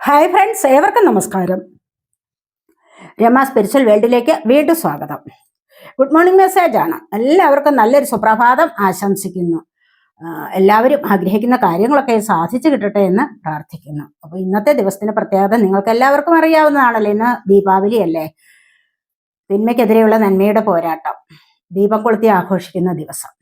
Hi friends ഏവർക്കും നമസ്കാരം. Rama spiritual വേൾഡിലേക്ക് വീണ്ടും സ്വാഗതം. ഗുഡ് മോർണിംഗ് മെസ്സേജ് ആണ്. എല്ലാവർക്കും നല്ലൊരു സുപ്രഭാതം ആശംസിക്കുന്നു. എല്ലാവരും ആഗ്രഹിക്കുന്ന കാര്യങ്ങളൊക്കെ സാധിച്ചു കിട്ടട്ടെ എന്ന് പ്രാർത്ഥിക്കുന്നു. അപ്പോൾ ഇന്നത്തെ ദിവസത്തിന്റെ പ്രത്യേകത നിങ്ങൾക്ക് എല്ലാവർക്കും അറിയാവുന്നതാണല്ലോ ഇന്ന് ദീപാവലി അല്ലേ? തിന്മയ്ക്കെതിരെയുള്ള നന്മയുടെ പോരാട്ടം ദീപം കൊളുത്തി ആഘോഷിക്കുന്ന ദിവസം.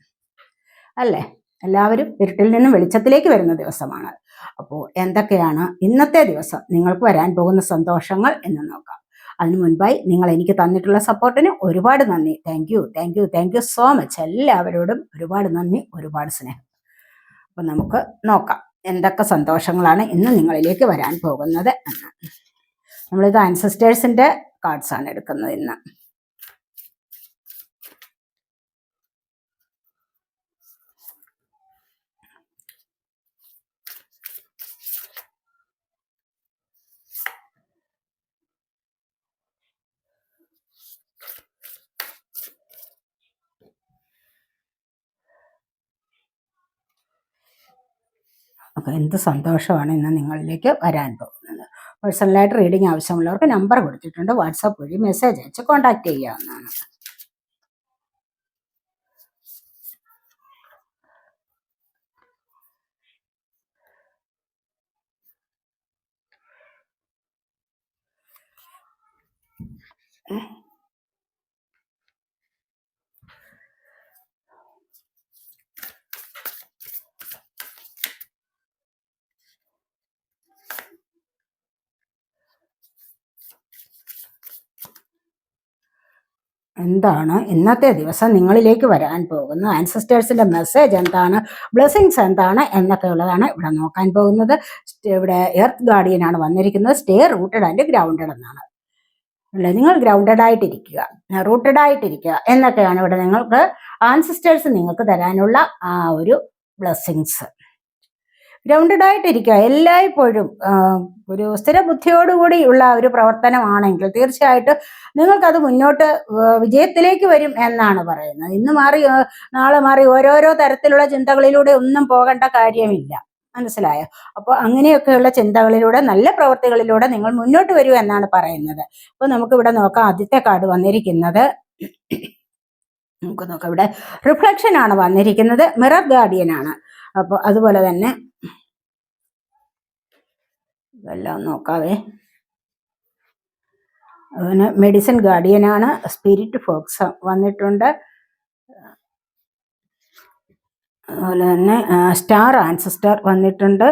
അല്ലേ? എല്ലാവരും ഇരുട്ടിൽ നിന്നും വെളിച്ചത്തിലേക്ക് വരുന്ന ദിവസമാണ്. അപ്പോൾ എന്തൊക്കെയാണ് ഇന്നത്തെ ദിവസം നിങ്ങൾക്ക് വരാൻ പോകുന്ന സന്തോഷങ്ങൾ എന്ന് നോക്കാം. അതിനു മുൻപായി നിങ്ങൾ എനിക്ക് തന്നിട്ടുള്ള സപ്പോർട്ടിന് ഒരുപാട് നന്ദി. Thank you thank you thank you so much എല്ലാവരോടും ഒരുപാട് നന്ദി ഒരുപാട് സ്നേഹം. അപ്പം നമുക്ക് നോക്കാം എന്തൊക്കെ സന്തോഷങ്ങളാണ് ഇന്ന് നിങ്ങളിലേക്ക് വരാൻ പോകുന്നത് എന്ന്. നമ്മളിത് ആൻസിസ്റ്റേഴ്സിന്റെ കാർഡ്സ് ആണ് എടുക്കുന്നത് ഇന്ന്. അപ്പോൾ എന്ത് സന്തോഷമാണ് ഇന്ന് നിങ്ങളിലേക്ക് വരാൻ പോകുന്നത്. പേഴ്സണലായിട്ട് റീഡിംഗ് ആവശ്യമുള്ളവർക്ക് നമ്പർ കൊടുത്തിട്ടുണ്ട്. വാട്സാപ്പ് വഴി മെസ്സേജ് അയച്ച് കോൺടാക്ട് ചെയ്യാവുന്നതാണ്. എന്താണ് ഇന്നത്തെ ദിവസം നിങ്ങളിലേക്ക് വരാൻ പോകുന്ന ആൻസസ്റ്റേഴ്സിന്റെ മെസ്സേജ് എന്താണ്? ബ്ലെസ്സിങ്സ് എന്താണ്? എന്നൊക്കെ ഉള്ളതാണ് ഇവിടെ നോക്കാൻ പോകുന്നത്. ഇവിടെ എർത്ത് ഗാർഡിയനാണ് വന്നിരിക്കുന്നത്. സ്റ്റേ റൂട്ടഡ് ആൻഡ് ഗ്രൗണ്ടഡ് എന്നാണ്. അല്ലേ? നിങ്ങൾ ഗ്രൗണ്ടഡ് ആയിട്ടിരിക്കുക. റൂട്ടഡ് ആയിട്ടിരിക്കുക എന്നൊക്കെയാണ് ഇവിടെ നിങ്ങൾക്ക് ആൻസിസ്റ്റേഴ്സ് നിങ്ങൾക്ക് തരാനുള്ള ആ ഒരു ബ്ലെസ്സിങ്സ് ഗ്രൗണ്ടഡ് ആയിട്ടിരിക്കുക. എല്ലായ്പ്പോഴും ഒരു സ്ഥിര ബുദ്ധിയോടുകൂടി ഉള്ള ഒരു പ്രവർത്തനമാണെങ്കിൽ തീർച്ചയായിട്ടും നിങ്ങൾക്കത് മുന്നോട്ട് വിജയത്തിലേക്ക് വരും എന്നാണ് പറയുന്നത്. ഇന്ന് മാറി നാളെ മാറി ഓരോരോ തരത്തിലുള്ള ചിന്തകളിലൂടെ ഒന്നും പോകേണ്ട കാര്യമില്ല. മനസ്സിലായോ? അപ്പോൾ അങ്ങനെയൊക്കെയുള്ള ചിന്തകളിലൂടെ നല്ല പ്രവർത്തികളിലൂടെ നിങ്ങൾ മുന്നോട്ട് വരൂ എന്നാണ് പറയുന്നത്. അപ്പോൾ നമുക്ക് ഇവിടെ നോക്കാം. ആദ്യത്തെ കാർഡ് വന്നിരിക്കുന്നത്. നമുക്ക് നോക്കാം. ഇവിടെ റിഫ്ലക്ഷൻ ആണ് വന്നിരിക്കുന്നത്. മിറർ ഗാർഡിയൻ ആണ്. അപ്പോൾ അതുപോലെ തന്നെ ഇതെല്ലാം നോക്കാവേ. അവന് മെഡിസിൻ ഗാർഡിയനാണ് സ്പിരിറ്റ് ഫോക്സ് വന്നിട്ടുണ്ട്. അതുപോലെ തന്നെ സ്റ്റാർ ആൻസിസ്റ്റർ വന്നിട്ടുണ്ട്.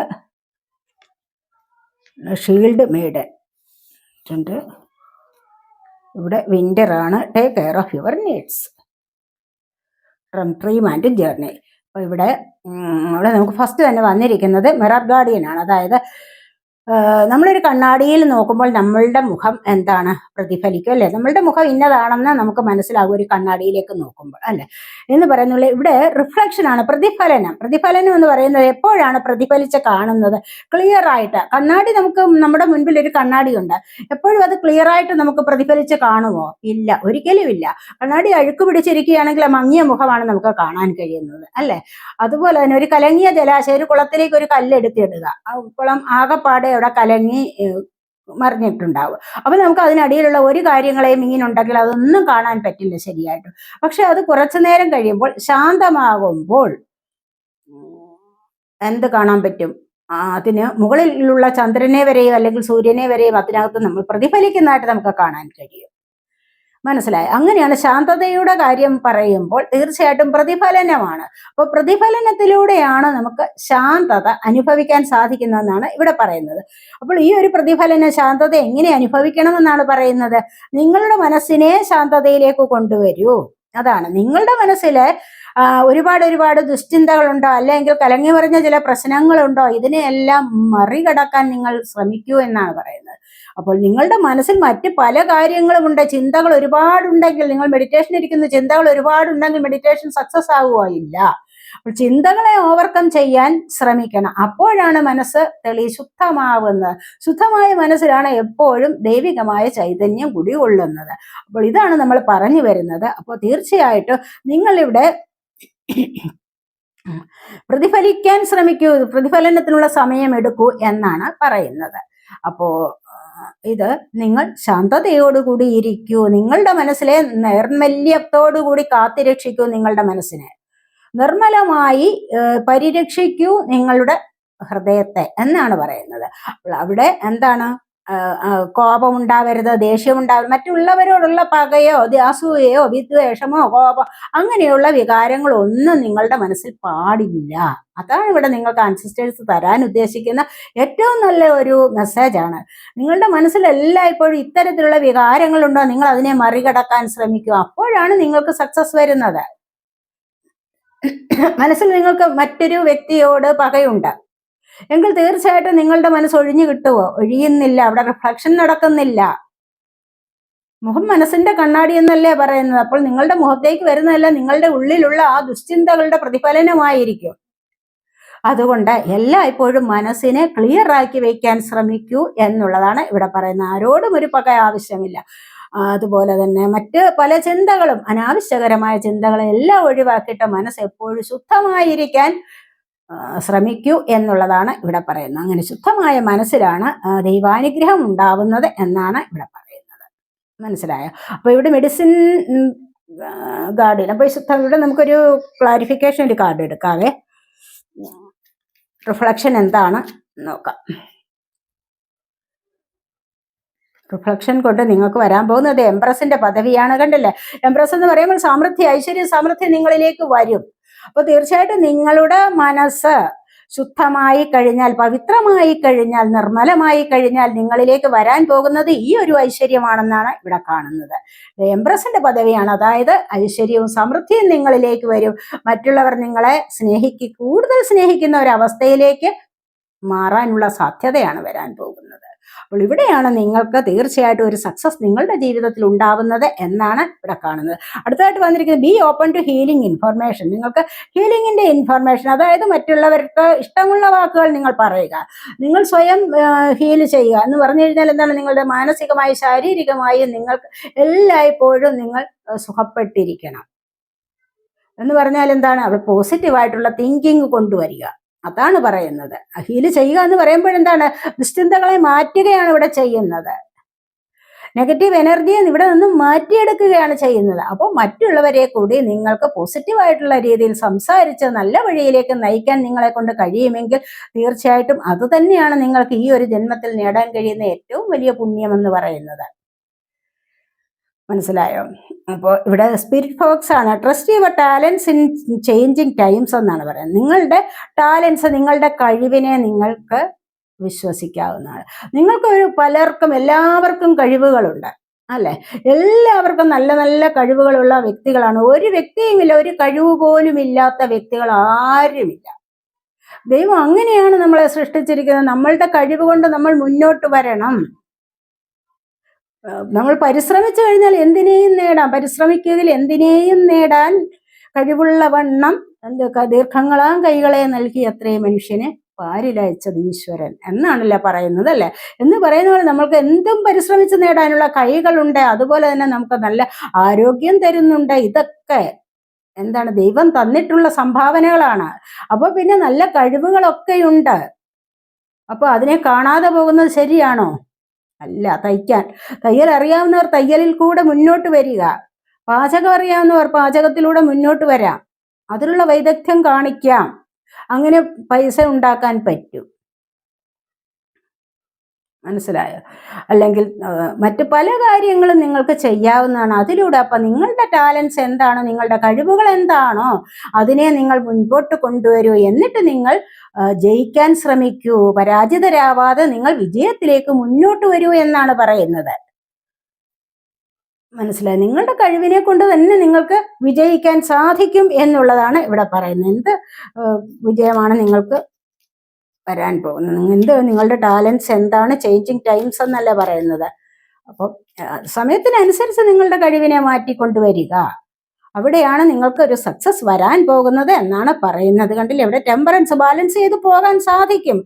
ഷീൽഡ് മെയ്ഡൻ ഉണ്ട് ഇവിടെ വിന്റർ ആണ്. Take care of your needs from dream and journey അപ്പോൾ ഇവിടെ ഉം, ഇവിടെ നമുക്ക് ഫസ്റ്റ് തന്നെ വന്നിരിക്കുന്നത് മിറർ ഗാർഡിയൻ ആണ് അതായത് നമ്മളൊരു കണ്ണാടിയിൽ നോക്കുമ്പോൾ നമ്മളുടെ മുഖം എന്താണ്? പ്രതിഫലിക്കും അല്ലെ? നമ്മളുടെ മുഖം ഇന്നതാണെന്ന് നമുക്ക് മനസ്സിലാകും ഒരു കണ്ണാടിയിലേക്ക് നോക്കുമ്പോൾ അല്ലെ? എന്ന് പറയുന്നുള്ള. ഇവിടെ റിഫ്ലക്ഷൻ ആണ് പ്രതിഫലനം. പ്രതിഫലനം എന്ന് പറയുന്നത് എപ്പോഴാണ് പ്രതിഫലിച്ച് കാണുന്നത്? ക്ലിയർ ആയിട്ട്. കണ്ണാടി നമുക്ക് നമ്മുടെ മുൻപിൽ ഒരു കണ്ണാടി ഉണ്ട് എപ്പോഴും അത് ക്ലിയർ ആയിട്ട് നമുക്ക് പ്രതിഫലിച്ച് കാണുമോ? ഇല്ല. ഒരിക്കലും ഇല്ല. കണ്ണാടി അഴുക്ക് പിടിച്ചിരിക്കുകയാണെങ്കിൽ മങ്ങിയ മുഖമാണ് നമുക്ക് കാണാൻ കഴിയുന്നത് അല്ലെ? അതുപോലെ തന്നെ ഒരു കലങ്ങിയ ജലാശയം ഒരു കുളത്തിലേക്ക് ഒരു കല്ലെടുത്തിടുക. ആ കുളം ആകെപ്പാടെ അവിടെ കലങ്ങി മറിഞ്ഞിട്ടുണ്ടാവും. അപ്പൊ നമുക്ക് അതിനടിയിലുള്ള ഒരു കാര്യങ്ങളെയും ഇങ്ങനെ ഉണ്ടെങ്കിൽ അതൊന്നും കാണാൻ പറ്റില്ല ശരിയായിട്ട്. പക്ഷെ അത് കുറച്ചു നേരം കഴിയുമ്പോൾ ശാന്തമാകുമ്പോൾ എന്ത് കാണാൻ പറ്റും? അതിന് മുകളിലുള്ള ചന്ദ്രനെ വരെയും അല്ലെങ്കിൽ സൂര്യനെ വരെയും അതിനകത്ത് നമ്മൾ പ്രതിഫലിക്കുന്നതായിട്ട് നമുക്ക് കാണാൻ കഴിയും. മനസ്സിലായി? അങ്ങനെയാണ് ശാന്തതയുടെ കാര്യം പറയുമ്പോൾ തീർച്ചയായിട്ടും പ്രതിഫലനമാണ്. അപ്പോൾ പ്രതിഫലനത്തിലൂടെയാണ് നമുക്ക് ശാന്തത അനുഭവിക്കാൻ സാധിക്കുന്നതെന്നാണ് ഇവിടെ പറയുന്നത്. അപ്പോൾ ഈ ഒരു പ്രതിഫലന ശാന്തത എങ്ങനെ അനുഭവിക്കണമെന്നാണ് പറയുന്നത്? നിങ്ങളുടെ മനസ്സിനെ ശാന്തതയിലേക്ക് കൊണ്ടുവരൂ. അതാണ്. നിങ്ങളുടെ മനസ്സിൽ ഒരുപാട് ഒരുപാട് ദുശ്ചിന്തകളുണ്ടോ? അല്ലെങ്കിൽ കലങ്ങി പറഞ്ഞ ചില പ്രശ്നങ്ങളുണ്ടോ? ഇതിനെയെല്ലാം മറികടക്കാൻ നിങ്ങൾ ശ്രമിക്കൂ എന്നാണ് പറയുന്നത്. അപ്പോൾ നിങ്ങളുടെ മനസ്സിൽ മറ്റ് പല കാര്യങ്ങളും കാര്യങ്ങളുമുണ്ട് ചിന്തകൾ ഒരുപാടുണ്ടെങ്കിൽ നിങ്ങൾ മെഡിറ്റേഷൻ ഇരിക്കുന്ന ചിന്തകൾ ഒരുപാടുണ്ടെങ്കിൽ മെഡിറ്റേഷൻ സക്സസ് ആവുകയില്ല. അപ്പോൾ ചിന്തകളെ ഓവർകം ചെയ്യാൻ ശ്രമിക്കണം. അപ്പോഴാണ് മനസ്സ് തെളി ശുദ്ധമാവുന്നത്. ശുദ്ധമായ മനസ്സിലാണ് എപ്പോഴും ദൈവികമായ ചൈതന്യം കുടികൊള്ളുന്നത് അപ്പോൾ ഇതാണ് നമ്മൾ പറഞ്ഞു വരുന്നത്. അപ്പോൾ തീർച്ചയായിട്ടും നിങ്ങളിവിടെ പ്രതിഫലിക്കാൻ ശ്രമിക്കൂ പ്രതിഫലനത്തിനുള്ള സമയം എടുക്കൂ എന്നാണ് പറയുന്നത്. അപ്പോ ആ, ഇത് നിങ്ങൾ ശാന്തതയോടുകൂടി ഇരിക്കൂ. നിങ്ങളുടെ മനസ്സിലെ നൈർമല്യത്തോടുകൂടി കാത്തിരക്ഷിക്കൂ നിങ്ങളുടെ മനസ്സിനെ. നിർമ്മലമായി പരിരക്ഷിക്കൂ നിങ്ങളുടെ ഹൃദയത്തെ എന്നാണ് പറയുന്നത്. അപ്പോൾ അവിടെ എന്താണ്? കോപം ഉണ്ടാവരുത് ദേഷ്യം ഉണ്ടാവരുത് മറ്റുള്ളവരോടുള്ള പകയോ അസൂയയോ വിദ്വേഷമോ കോപം അങ്ങനെയുള്ള വികാരങ്ങളൊന്നും നിങ്ങളുടെ മനസ്സിൽ പാടില്ല. അതാണ് ഇവിടെ നിങ്ങൾക്ക് അൻസിസ്റ്റേഴ്സ് തരാൻ ഉദ്ദേശിക്കുന്ന ഏറ്റവും നല്ല ഒരു മെസ്സേജാണ് നിങ്ങളുടെ മനസ്സിൽ എല്ലായ്പ്പോഴും ഇത്തരത്തിലുള്ള വികാരങ്ങളുണ്ടോ? നിങ്ങൾ അതിനെ മറികടക്കാൻ ശ്രമിക്കുക. അപ്പോഴാണ് നിങ്ങൾക്ക് സക്സസ് വരുന്നത്. മനസ്സിൽ നിങ്ങൾക്ക് മറ്റൊരു വ്യക്തിയോട് പകയുണ്ട്. എങ്കിൽ തീർച്ചയായിട്ടും നിങ്ങളുടെ മനസ്സ് ഒഴിഞ്ഞു കിട്ടുമോ ഒഴിയുന്നില്ല. അവിടെ റിഫ്ലക്ഷൻ നടക്കുന്നില്ല. മുഖം മനസ്സിന്റെ കണ്ണാടി എന്നല്ലേ പറയുന്നത്. അപ്പോൾ നിങ്ങളുടെ മുഖത്തേക്ക് വരുന്നതല്ല നിങ്ങളുടെ ഉള്ളിലുള്ള ആ ദുശ്ചിന്തകളുടെ പ്രതിഫലനമായിരിക്കും. അതുകൊണ്ട് എല്ലായ്പ്പോഴും മനസ്സിനെ ക്ലിയർ ആക്കി വയ്ക്കാൻ ശ്രമിക്കൂ എന്നുള്ളതാണ് ഇവിടെ പറയുന്നത്. ആരോടും ഒരു പക ആവശ്യമില്ല. അതുപോലെ തന്നെ മറ്റ് പല ചിന്തകളും അനാവശ്യകരമായ ചിന്തകളെല്ലാം ഒഴിവാക്കിയിട്ട് മനസ്സ് എപ്പോഴും ശുദ്ധമായിരിക്കാൻ ശ്രമിക്കൂ എന്നുള്ളതാണ് ഇവിടെ പറയുന്നത്. അങ്ങനെ ശുദ്ധമായ മനസ്സിലാണ് ദൈവാനുഗ്രഹം ഉണ്ടാവുന്നത് എന്നാണ് ഇവിടെ പറയുന്നത്. മനസ്സിലായോ? അപ്പൊ ഇവിടെ മെഡിസിൻ ഗാർഡിൽ അപ്പൊ ഈ ശുദ്ധം ഇവിടെ നമുക്കൊരു ക്ലാരിഫിക്കേഷൻ ഒരു കാർഡ് എടുക്കാവേ. റിഫ്ലക്ഷൻ എന്താണ്? നോക്കാം. റിഫ്ലക്ഷൻ കൊണ്ട് നിങ്ങൾക്ക് വരാൻ പോകുന്നത് എംപ്രസിന്റെ പദവിയാണ് കണ്ടില്ലേ? എംപ്രസ് എന്ന് പറയുമ്പോൾ സമൃദ്ധി ഐശ്വര്യ സമൃദ്ധി നിങ്ങളിലേക്ക് വരും. അപ്പൊ തീർച്ചയായിട്ടും നിങ്ങളുടെ മനസ്സ് ശുദ്ധമായി കഴിഞ്ഞാൽ പവിത്രമായി കഴിഞ്ഞാൽ നിർമ്മലമായി കഴിഞ്ഞാൽ നിങ്ങളിലേക്ക് വരാൻ പോകുന്നത് ഈ ഒരു ഐശ്വര്യമാണെന്നാണ് ഇവിടെ കാണുന്നത്. എംപ്രസിന്റെ പദവിയാണ്. അതായത് ഐശ്വര്യവും സമൃദ്ധിയും നിങ്ങളിലേക്ക് വരും. മറ്റുള്ളവർ നിങ്ങളെ സ്നേഹിക്ക് കൂടുതൽ സ്നേഹിക്കുന്ന ഒരു അവസ്ഥയിലേക്ക് മാറാനുള്ള സാധ്യതയാണ് വരാൻ പോകുന്നത്. അപ്പോൾ ഇവിടെയാണ് നിങ്ങൾക്ക് തീർച്ചയായിട്ടും ഒരു സക്സസ് നിങ്ങളുടെ ജീവിതത്തിൽ ഉണ്ടാവുന്നത് എന്നാണ് ഇവിടെ കാണുന്നത്. അടുത്തതായിട്ട് വന്നിരിക്കുന്നത് be open to healing information നിങ്ങൾക്ക് ഹീലിംഗിന്റെ ഇൻഫർമേഷൻ അതായത് മറ്റുള്ളവർക്ക് ഇഷ്ടമുള്ള വാക്കുകൾ നിങ്ങൾ പറയുക. നിങ്ങൾ സ്വയം ഹീൽ ചെയ്യുക എന്ന് പറഞ്ഞു കഴിഞ്ഞാൽ എന്താണ്? നിങ്ങളുടെ മാനസികമായി ശാരീരികമായി നിങ്ങൾക്ക് എല്ലായ്പ്പോഴും നിങ്ങൾ സുഖപ്പെട്ടിരിക്കണം. എന്ന് പറഞ്ഞാൽ എന്താണ്? അവിടെ പോസിറ്റീവായിട്ടുള്ള തിങ്കിങ് കൊണ്ടുവരിക. അതാണ് പറയുന്നത്. ഹീൽ ചെയ്യുക എന്ന് പറയുമ്പോൾ എന്താണ്? നിശ്ചിന്തകളെ മാറ്റുകയാണ് ഇവിടെ ചെയ്യുന്നത്. നെഗറ്റീവ് എനർജിയെ ഇവിടെ നിന്നും മാറ്റിയെടുക്കുകയാണ് ചെയ്യുന്നത്. അപ്പോൾ മറ്റുള്ളവരെ കൂടി നിങ്ങൾക്ക് പോസിറ്റീവായിട്ടുള്ള രീതിയിൽ സംസാരിച്ച് നല്ല വഴിയിലേക്ക് നയിക്കാൻ നിങ്ങളെ കൊണ്ട് കഴിയുമെങ്കിൽ തീർച്ചയായിട്ടും അത് തന്നെയാണ് നിങ്ങൾക്ക് ഈ ഒരു ജന്മത്തിൽ നേടാൻ കഴിയുന്ന ഏറ്റവും വലിയ പുണ്യം എന്ന് പറയുന്നത്. മനസ്സിലായോ? അപ്പോൾ ഇവിടെ സ്പിരിറ്റ് ഫോക്സ് ആണ്. Trust your talents in changing times എന്നാണ് പറയുന്നത്. നിങ്ങളുടെ ടാലൻസ് നിങ്ങളുടെ കഴിവിനെ നിങ്ങൾക്ക് വിശ്വസിക്കാവുന്നതാണ്. നിങ്ങൾക്ക് ഒരു പലർക്കും എല്ലാവർക്കും കഴിവുകളുണ്ട് അല്ലെ? എല്ലാവർക്കും നല്ല നല്ല കഴിവുകളുള്ള വ്യക്തികളാണ്. ഒരു വ്യക്തിയുമില്ല ഒരു കഴിവ് പോലും ഇല്ലാത്ത വ്യക്തികൾ ആരുമില്ല. ദൈവം അങ്ങനെയാണ് നമ്മളെ സൃഷ്ടിച്ചിരിക്കുന്നത്. നമ്മളുടെ കഴിവ് കൊണ്ട് നമ്മൾ മുന്നോട്ട് വരണം. നമ്മൾ പരിശ്രമിച്ചു കഴിഞ്ഞാൽ എന്തിനേയും നേടാം. പരിശ്രമിക്കുകയിൽ എന്തിനേയും നേടാൻ കഴിവുള്ള വണ്ണം എന്ത് ദീർഘങ്ങളാം കൈകളെ നൽകി അത്രയും മനുഷ്യനെ പാരിലയച്ചത് ഈശ്വരൻ എന്നാണല്ലോ പറയുന്നത് അല്ലെ? എന്ന് പറയുന്ന പോലെ നമ്മൾക്ക് എന്തും പരിശ്രമിച്ച് നേടാനുള്ള കൈകളുണ്ട്. അതുപോലെ തന്നെ നമുക്ക് നല്ല ആരോഗ്യം തരുന്നുണ്ട്. ഇതൊക്കെ എന്താണ് ദൈവം തന്നിട്ടുള്ള സംഭാവനകളാണ്. അപ്പൊ പിന്നെ നല്ല കഴിവുകളൊക്കെയുണ്ട്. അപ്പൊ അതിനെ കാണാതെ പോകുന്നത് ശരിയാണോ? അല്ല തയ്ക്കാൻ. തയ്യൽ അറിയാവുന്നവർ തയ്യലിൽ കൂടെ മുന്നോട്ട് വരിക. പാചകം അറിയാവുന്നവർ പാചകത്തിലൂടെ മുന്നോട്ട് വരാം. അതിലുള്ള വൈദഗ്ധ്യം കാണിക്കാം. അങ്ങനെ പൈസ ഉണ്ടാക്കാൻ പറ്റും. മനസ്സിലായോ? അല്ലെങ്കിൽ മറ്റു പല കാര്യങ്ങളും നിങ്ങൾക്ക് ചെയ്യാവുന്നതാണ്. അതിലൂടെ അപ്പൊ നിങ്ങളുടെ ടാലൻസ് എന്താണോ? നിങ്ങളുടെ കഴിവുകൾ എന്താണോ? അതിനെ നിങ്ങൾ മുൻപോട്ട് കൊണ്ടുവരൂ. എന്നിട്ട് നിങ്ങൾ ജയിക്കാൻ ശ്രമിക്കൂ. പരാജിതരാവാതെ നിങ്ങൾ വിജയത്തിലേക്ക് മുന്നോട്ട് വരൂ എന്നാണ് പറയുന്നത്. മനസ്സിലായി? നിങ്ങളുടെ കഴിവിനെ കൊണ്ട് തന്നെ നിങ്ങൾക്ക് വിജയിക്കാൻ സാധിക്കും എന്നുള്ളതാണ് ഇവിടെ പറയുന്നത്. എന്ത് വിജയമാണ് നിങ്ങൾക്ക് വരാൻ പോകുന്നത്. എന്ത് നിങ്ങളുടെ ടാലൻസ് എന്താണ് ചേഞ്ചിങ് ടൈംസ് എന്നല്ല പറയുന്നത്. അപ്പം സമയത്തിനനുസരിച്ച് നിങ്ങളുടെ കഴിവിനെ മാറ്റിക്കൊണ്ടുവരിക. അവിടെയാണ് നിങ്ങൾക്ക് ഒരു സക്സസ് വരാൻ പോകുന്നത് എന്നാണ് പറയുന്നത്. കണ്ടില്ലേ? ഇവിടെ ടെമ്പറൻസ് ബാലൻസ് ചെയ്ത് പോകാൻ സാധിക്കും.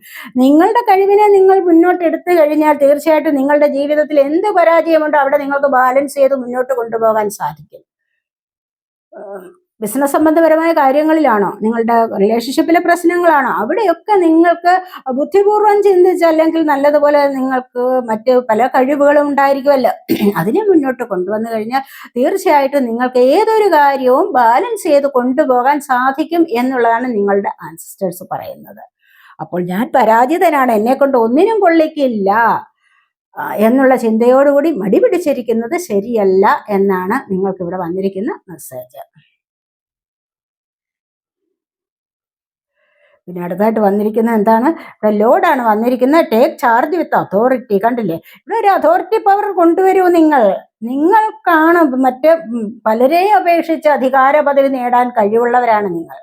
നിങ്ങളുടെ കഴിവിനെ നിങ്ങൾ മുന്നോട്ട് എടുത്തു കഴിഞ്ഞാൽ തീർച്ചയായിട്ടും നിങ്ങളുടെ ജീവിതത്തിൽ എന്ത് പരാജയമുണ്ടോ അവിടെ നിങ്ങൾക്ക് ബാലൻസ് ചെയ്ത് മുന്നോട്ട് കൊണ്ടുപോകാൻ സാധിക്കും. ബിസിനസ് സംബന്ധപരമായ കാര്യങ്ങളിലാണോ? നിങ്ങളുടെ റിലേഷൻഷിപ്പിലെ പ്രശ്നങ്ങളാണോ? അവിടെയൊക്കെ നിങ്ങൾക്ക് ബുദ്ധിപൂർവം ചിന്തിച്ച് അല്ലെങ്കിൽ നല്ലതുപോലെ നിങ്ങൾക്ക് മറ്റ് പല കഴിവുകളും ഉണ്ടായിരിക്കുമല്ലോ. അതിനെ മുന്നോട്ട് കൊണ്ടുവന്നു കഴിഞ്ഞാൽ തീർച്ചയായിട്ടും നിങ്ങൾക്ക് ഏതൊരു കാര്യവും ബാലൻസ് ചെയ്ത് കൊണ്ടുപോകാൻ സാധിക്കും എന്നുള്ളതാണ് നിങ്ങളുടെ ആൻസിസ്റ്റേഴ്സ് പറയുന്നത്. അപ്പോൾ ഞാൻ പരാജിതനാണ് എന്നെ കൊണ്ട് ഒന്നിനും കൊള്ളിക്കില്ല എന്നുള്ള ചിന്തയോടുകൂടി മടി പിടിച്ചിരിക്കുന്നത് ശരിയല്ല എന്നാണ് നിങ്ങൾക്കിവിടെ വന്നിരിക്കുന്ന മെസ്സേജ് പിന്നെ അടുത്തായിട്ട് വന്നിരിക്കുന്നത് എന്താണ്? ഇവിടെ ലോഡാണ് വന്നിരിക്കുന്നത്. ടേക്ക് ചാർജ് വിത്ത് അതോറിറ്റി കണ്ടില്ലേ? ഇവിടെ ഒരു അതോറിറ്റി പവർ കൊണ്ടുവരൂ നിങ്ങൾ. നിങ്ങൾക്കാണ് മറ്റ് പലരെയും അപേക്ഷിച്ച് അധികാര പദവി നേടാൻ കഴിവുള്ളവരാണ് നിങ്ങൾ.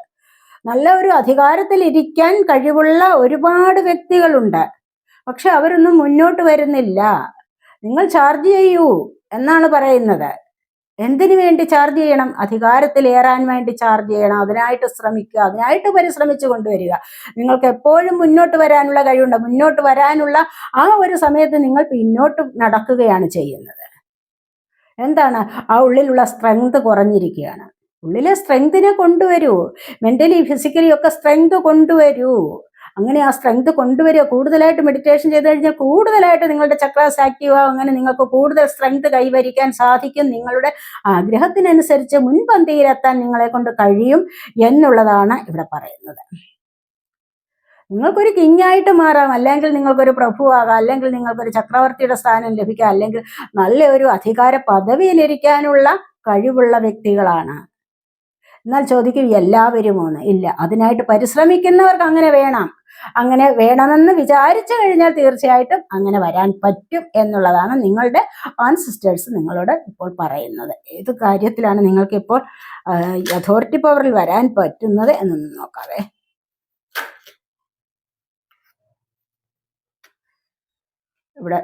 നല്ല ഒരു അധികാരത്തിൽ ഇരിക്കാൻ കഴിവുള്ള ഒരുപാട് വ്യക്തികളുണ്ട്. പക്ഷെ അവരൊന്നും മുന്നോട്ട് വരുന്നില്ല. നിങ്ങൾ ചാർജ് ചെയ്യൂ എന്നാണ് പറയുന്നത്. എന്തിനു വേണ്ടി ചാർജ് ചെയ്യണം? അധികാരത്തിൽ ഏറാൻ വേണ്ടി ചാർജ് ചെയ്യണം. അതിനായിട്ട് ശ്രമിക്കുക. അതിനായിട്ട് പരിശ്രമിച്ചു കൊണ്ടുവരിക. നിങ്ങൾക്ക് എപ്പോഴും മുന്നോട്ട് വരാനുള്ള കഴിവുണ്ട്. മുന്നോട്ട് വരാനുള്ള ആ ഒരു സമയത്ത് നിങ്ങൾ പിന്നോട്ട് നടക്കുകയാണ് ചെയ്യുന്നത്. എന്താണ്? ആ ഉള്ളിലുള്ള സ്ട്രെങ്ത് കുറഞ്ഞിരിക്കുകയാണ്. ഉള്ളിലെ സ്ട്രെങ്തിനെ കൊണ്ടുവരൂ. മെന്റലി ഫിസിക്കലി ഒക്കെ സ്ട്രെങ്ത് കൊണ്ടുവരൂ. അങ്ങനെ ആ സ്ട്രെങ്ത് കൊണ്ടുവരിക. കൂടുതലായിട്ട് മെഡിറ്റേഷൻ ചെയ്ത് കഴിഞ്ഞാൽ കൂടുതലായിട്ട് നിങ്ങളുടെ ചക്രാസ് ആക്റ്റീവ് ആവും. അങ്ങനെ നിങ്ങൾക്ക് കൂടുതൽ സ്ട്രെങ്ത് കൈവരിക്കാൻ സാധിക്കും. നിങ്ങളുടെ ആഗ്രഹത്തിനനുസരിച്ച് മുൻപന്തിയിലെത്താൻ നിങ്ങളെ കൊണ്ട് കഴിയും എന്നുള്ളതാണ് ഇവിടെ പറയുന്നത്. നിങ്ങൾക്കൊരു കിങ്ങായിട്ട് മാറാം. അല്ലെങ്കിൽ നിങ്ങൾക്കൊരു പ്രഭുവാകാം. അല്ലെങ്കിൽ നിങ്ങൾക്കൊരു ചക്രവർത്തിയുടെ സ്ഥാനം ലഭിക്കാം. അല്ലെങ്കിൽ നല്ല ഒരു അധികാര പദവിയിലിരിക്കാനുള്ള കഴിവുള്ള വ്യക്തികളാണ്. എന്നാൽ ചോദിക്കും എല്ലാവരുമോന്ന്? ഇല്ല. അതിനായിട്ട് പരിശ്രമിക്കുന്നവർക്ക് അങ്ങനെ വേണം. അങ്ങനെ വേണമെന്ന് വിചാരിച്ചു കഴിഞ്ഞാൽ തീർച്ചയായിട്ടും അങ്ങനെ വരാൻ പറ്റും എന്നുള്ളതാണ് നിങ്ങളുടെ ആൻസിസ്റ്റേഴ്സ് നിങ്ങളോട് ഇപ്പോൾ പറയുന്നത്. ഏത് കാര്യത്തിലാണ് നിങ്ങൾക്ക് ഇപ്പോൾ അതോറിറ്റി പവറിൽ വരാൻ പറ്റുന്നത് എന്നൊന്ന് നോക്കാവേ. ഇവിടെ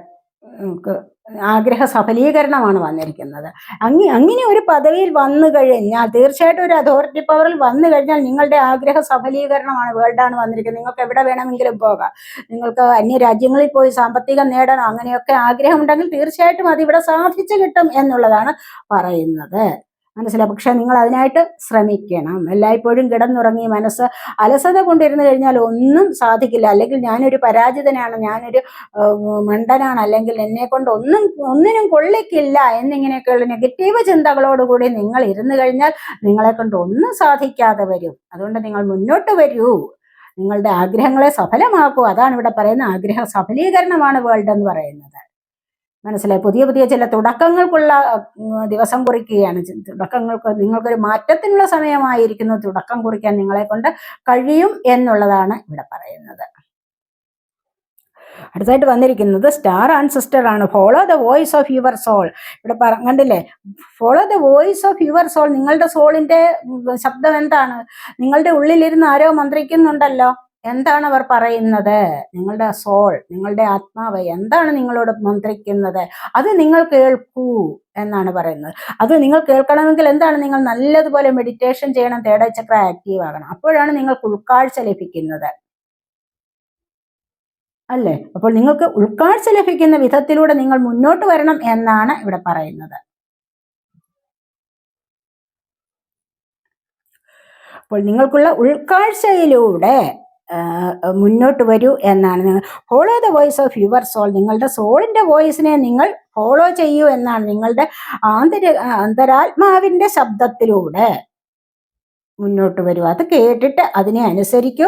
ആഗ്രഹ സഫലീകരണമാണ് വന്നിരിക്കുന്നത്. അങ്ങ അങ്ങനെ ഒരു പദവിയിൽ വന്നു കഴിഞ്ഞാൽ തീർച്ചയായിട്ടും ഒരു അതോറിറ്റി പവറിൽ വന്നു കഴിഞ്ഞാൽ നിങ്ങളുടെ ആഗ്രഹ സഫലീകരണമാണ് വേൾഡാണ് വന്നിരിക്കുന്നത്. നിങ്ങൾക്ക് എവിടെ വേണമെങ്കിലും പോകാം. നിങ്ങൾക്ക് അന്യ രാജ്യങ്ങളിൽ പോയി സാമ്പത്തികം നേടണം. അങ്ങനെയൊക്കെ ആഗ്രഹമുണ്ടെങ്കിൽ തീർച്ചയായിട്ടും അതിവിടെ സാധിച്ചു കിട്ടും എന്നുള്ളതാണ് പറയുന്നത്. മനസ്സിലായി. പക്ഷെ നിങ്ങൾ അതിനായിട്ട് ശ്രമിക്കണം. എല്ലായ്പ്പോഴും കിടന്നുറങ്ങി മനസ്സ് അലസത കൊണ്ടിരുന്നു കഴിഞ്ഞാൽ ഒന്നും സാധിക്കില്ല. അല്ലെങ്കിൽ ഞാനൊരു പരാജിതനാണ് ഞാനൊരു മണ്ടനാണ് അല്ലെങ്കിൽ എന്നെ കൊണ്ട് ഒന്നും ഒന്നിനും കൊള്ളിക്കില്ല എന്നിങ്ങനെയൊക്കെയുള്ള നെഗറ്റീവ് ചിന്തകളോടുകൂടി നിങ്ങൾ ഇരുന്നു കഴിഞ്ഞാൽ നിങ്ങളെ കൊണ്ട് ഒന്നും സാധിക്കാതെ വരും. അതുകൊണ്ട് നിങ്ങൾ മുന്നോട്ട് വരൂ. നിങ്ങളുടെ ആഗ്രഹങ്ങളെ സഫലമാക്കൂ. അതാണ് ഇവിടെ പറയുന്ന ആഗ്രഹ സഫലീകരണമാണ് വേൾഡ് എന്ന് പറയുന്നത്. മനസ്സിലായി? പുതിയ പുതിയ ചില തുടക്കങ്ങൾക്കുള്ള ദിവസം കുറിക്കുകയാണ് തുടക്കങ്ങൾക്ക് നിങ്ങൾക്കൊരു മാറ്റത്തിനുള്ള സമയമായിരിക്കുന്നു. തുടക്കം കുറിക്കാൻ നിങ്ങളെ കൊണ്ട് കഴിയും എന്നുള്ളതാണ് ഇവിടെ പറയുന്നത്. അടുത്തായിട്ട് വന്നിരിക്കുന്നത് സ്റ്റാർ ആൻസിസ്റ്റർ ആണ്. Follow the voice of your soul ഇവിടെ പറ കണ്ടില്ലേ? Follow the voice of your soul നിങ്ങളുടെ സോളിന്റെ ശബ്ദം എന്താണ്? നിങ്ങളുടെ ഉള്ളിലിരുന്ന് ആരോ മന്ത്രിക്കുന്നുണ്ടല്ലോ. എന്താണ് അവർ പറയുന്നത്? നിങ്ങളുടെ സോൾ നിങ്ങളുടെ ആത്മാവ് എന്താണ് നിങ്ങളോട് മന്ത്രിക്കുന്നത്? അത് നിങ്ങൾ കേൾക്കൂ എന്നാണ് പറയുന്നത്. അത് നിങ്ങൾ കേൾക്കണമെങ്കിൽ എന്താണ് നിങ്ങൾ നല്ലതുപോലെ മെഡിറ്റേഷൻ ചെയ്യണം തേട ചക്ര ആക്റ്റീവ് ആകണം. അപ്പോഴാണ് നിങ്ങൾക്ക് ഉൾക്കാഴ്ച ലഭിക്കുന്നത്. അല്ലേ? അപ്പോൾ നിങ്ങൾക്ക് ഉൾക്കാഴ്ച ലഭിക്കുന്ന വിധത്തിലൂടെ നിങ്ങൾ മുന്നോട്ട് വരണം എന്നാണ് ഇവിടെ പറയുന്നത്. അപ്പോൾ നിങ്ങൾക്കുള്ള ഉൾക്കാഴ്ചയിലൂടെ മുന്നോട്ട് വരൂ എന്നാണ് നിങ്ങൾ. Follow the voice of your soul നിങ്ങളുടെ സോളിന്റെ വോയിസിനെ നിങ്ങൾ ഫോളോ ചെയ്യൂ എന്നാണ് നിങ്ങളുടെ ആന്തര അന്തരാത്മാവിന്റെ ശബ്ദത്തിലൂടെ മുന്നോട്ട് വരൂ. അത് കേട്ടിട്ട് അതിനെ അനുസരിക്കൂ.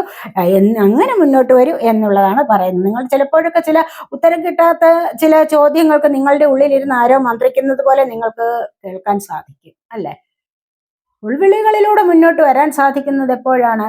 അങ്ങനെ മുന്നോട്ട് വരൂ എന്നുള്ളതാണ് പറയുന്നത്. നിങ്ങൾ ചിലപ്പോഴൊക്കെ ചില ഉത്തരം കിട്ടാത്ത ചില ചോദ്യങ്ങൾക്ക് നിങ്ങളുടെ ഉള്ളിലിരുന്ന് ആരോ മന്ത്രിക്കുന്നത് പോലെ നിങ്ങൾക്ക് കേൾക്കാൻ സാധിക്കും അല്ലേ? ഉൾവിളികളിലൂടെ മുന്നോട്ട് വരാൻ സാധിക്കുന്നത് എപ്പോഴാണ്?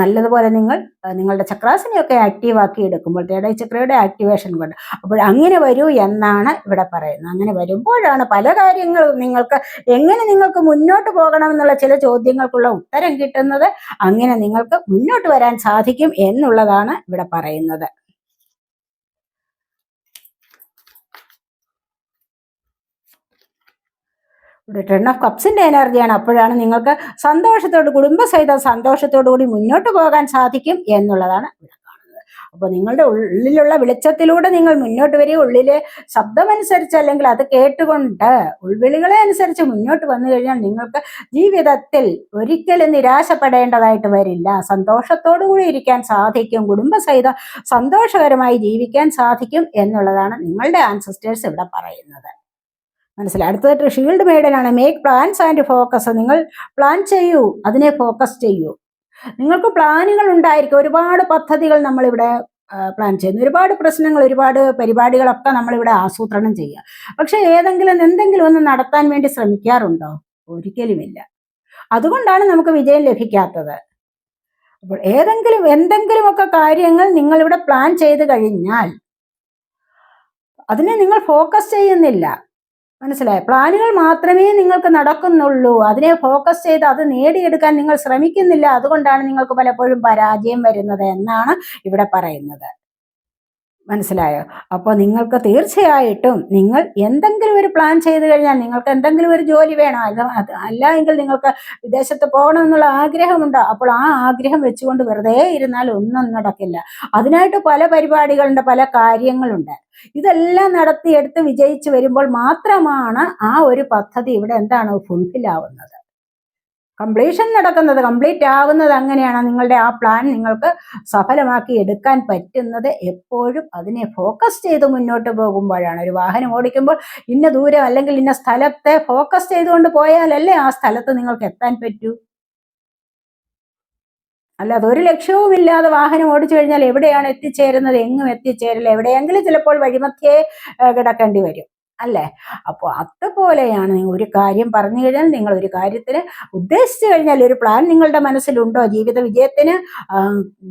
നല്ലതുപോലെ നിങ്ങൾ നിങ്ങളുടെ ചക്രാസിനെയൊക്കെ ആക്റ്റീവ് ആക്കി എടുക്കുമ്പോൾ തേടൈ ചക്രയുടെ ആക്ടിവേഷൻ കൊണ്ട് അപ്പോൾ അങ്ങനെ വരൂ എന്നാണ് ഇവിടെ പറയുന്നത്. അങ്ങനെ വരുമ്പോഴാണ് പല കാര്യങ്ങളും നിങ്ങൾക്ക് എങ്ങനെ നിങ്ങൾക്ക് മുന്നോട്ട് പോകണം എന്നുള്ള ചില ചോദ്യങ്ങൾക്കുള്ള ഉത്തരം കിട്ടുന്നത് അങ്ങനെ നിങ്ങൾക്ക് മുന്നോട്ട് വരാൻ സാധിക്കും എന്നുള്ളതാണ് ഇവിടെ പറയുന്നത്. ഇവിടെ ടെൺ ഓഫ് കപ്സിന്റെ എനർജിയാണ്. അപ്പോഴാണ് നിങ്ങൾക്ക് സന്തോഷത്തോട് കുടുംബസഹിതം സന്തോഷത്തോടു കൂടി മുന്നോട്ട് പോകാൻ സാധിക്കും എന്നുള്ളതാണ് അപ്പോൾ നിങ്ങളുടെ ഉള്ളിലുള്ള വെളിച്ചത്തിലൂടെ നിങ്ങൾ മുന്നോട്ട് വരിക. ഉള്ളിലെ ശബ്ദമനുസരിച്ച് അല്ലെങ്കിൽ അത് കേട്ടുകൊണ്ട് ഉൾവിളികളെ അനുസരിച്ച് മുന്നോട്ട് വന്നു കഴിഞ്ഞാൽ നിങ്ങൾക്ക് ജീവിതത്തിൽ ഒരിക്കലും നിരാശപ്പെടേണ്ടതായിട്ട് വരില്ല. കൂടി ഇരിക്കാൻ സാധിക്കും. കുടുംബസഹിതം സന്തോഷകരമായി ജീവിക്കാൻ സാധിക്കും എന്നുള്ളതാണ് നിങ്ങളുടെ ആൻസിസ്റ്റേഴ്സ് ഇവിടെ പറയുന്നത്. മനസ്സിലായി. അടുത്തതായിട്ട് ഷീൽഡ് മെയ്ഡനാണ് മേക്ക് പ്ലാൻസ് ആൻഡ് ഫോക്കസ് നിങ്ങൾ പ്ലാൻ ചെയ്യൂ. അതിനെ ഫോക്കസ് ചെയ്യൂ. നിങ്ങൾക്ക് പ്ലാനുകൾ ഉണ്ടായിരിക്കും. ഒരുപാട് പദ്ധതികൾ നമ്മളിവിടെ പ്ലാൻ ചെയ്യുന്നു. ഒരുപാട് പ്രശ്നങ്ങൾ ഒരുപാട് പരിപാടികളൊക്കെ നമ്മളിവിടെ ആസൂത്രണം ചെയ്യുക. പക്ഷെ ഏതെങ്കിലും എന്തെങ്കിലും ഒന്ന് നടത്താൻ വേണ്ടി ശ്രമിക്കാറുണ്ടോ? ഒരിക്കലുമില്ല. അതുകൊണ്ടാണ് നമുക്ക് വിജയം ലഭിക്കാത്തത്. അപ്പോൾ ഏതെങ്കിലും എന്തെങ്കിലുമൊക്കെ കാര്യങ്ങൾ നിങ്ങളിവിടെ പ്ലാൻ ചെയ്ത് കഴിഞ്ഞാൽ അതിനെ നിങ്ങൾ ഫോക്കസ് ചെയ്യുന്നില്ല. മനസ്സിലായോ? പ്ലാനുകൾ മാത്രമേ നിങ്ങൾക്ക് നടക്കുന്നുള്ളൂ. അതിനെ ഫോക്കസ് ചെയ്ത് അത് നേടിയെടുക്കാൻ നിങ്ങൾ ശ്രമിക്കുന്നില്ല. അതുകൊണ്ടാണ് നിങ്ങൾക്ക് പലപ്പോഴും പരാജയം വരുന്നത് എന്നാണ് ഇവിടെ പറയുന്നത്. മനസ്സിലായോ? അപ്പോൾ നിങ്ങൾക്ക് തീർച്ചയായിട്ടും നിങ്ങൾ എന്തെങ്കിലും ഒരു പ്ലാൻ ചെയ്ത് കഴിഞ്ഞാൽ നിങ്ങൾക്ക് എന്തെങ്കിലും ഒരു ജോലി വേണം. അല്ല അല്ല എങ്കിൽ നിങ്ങൾക്ക് വിദേശത്ത് പോകണം എന്നുള്ള ആഗ്രഹമുണ്ട്? അപ്പോൾ ആ ആഗ്രഹം വെച്ചുകൊണ്ട് വെറുതെ ഇരുന്നാൽ ഒന്നും നടക്കില്ല. അതിനായിട്ട് പല പരിപാടികളുണ്ട് പല കാര്യങ്ങളുണ്ട്. ഇതെല്ലാം നടത്തിയെടുത്ത് വിജയിച്ചു വരുമ്പോൾ മാത്രമാണ് ആ ഒരു പദ്ധതി ഇവിടെ എന്താണ് ഫുൾഫിൽ ആവുന്നത്. കംപ്ലീഷൻ നടക്കുന്നത് കംപ്ലീറ്റ് ആവുന്നത് അങ്ങനെയാണ്. നിങ്ങളുടെ ആ പ്ലാൻ നിങ്ങൾക്ക് സഫലമാക്കി എടുക്കാൻ പറ്റുന്നത് എപ്പോഴും അതിനെ ഫോക്കസ് ചെയ്ത് മുന്നോട്ട് പോകുമ്പോഴാണ്. ഒരു വാഹനം ഓടിക്കുമ്പോൾ ഇന്ന ദൂരം അല്ലെങ്കിൽ ഇന്ന സ്ഥലത്തെ ഫോക്കസ് ചെയ്തുകൊണ്ട് പോയാലല്ലേ ആ സ്ഥലത്ത് നിങ്ങൾക്ക് എത്താൻ പറ്റൂ? അല്ലാതെ ഒരു ലക്ഷ്യവുമില്ലാതെ വാഹനം ഓടിച്ചു കഴിഞ്ഞാൽ എവിടെയാണ് എത്തിച്ചേരുന്നത്? എങ്ങും എത്തിച്ചേരില്ല. എവിടെയെങ്കിലും ചിലപ്പോൾ വഴിമധ്യേ കിടക്കേണ്ടി വരും. അല്ലേ? അപ്പോൾ അതുപോലെയാണ് ഒരു കാര്യം പറഞ്ഞു കഴിഞ്ഞാൽ നിങ്ങൾ ഒരു കാര്യത്തിന് ഉദ്ദേശിച്ചു കഴിഞ്ഞാൽ ഒരു പ്ലാൻ നിങ്ങളുടെ മനസ്സിലുണ്ടോ? ജീവിത വിജയത്തിന്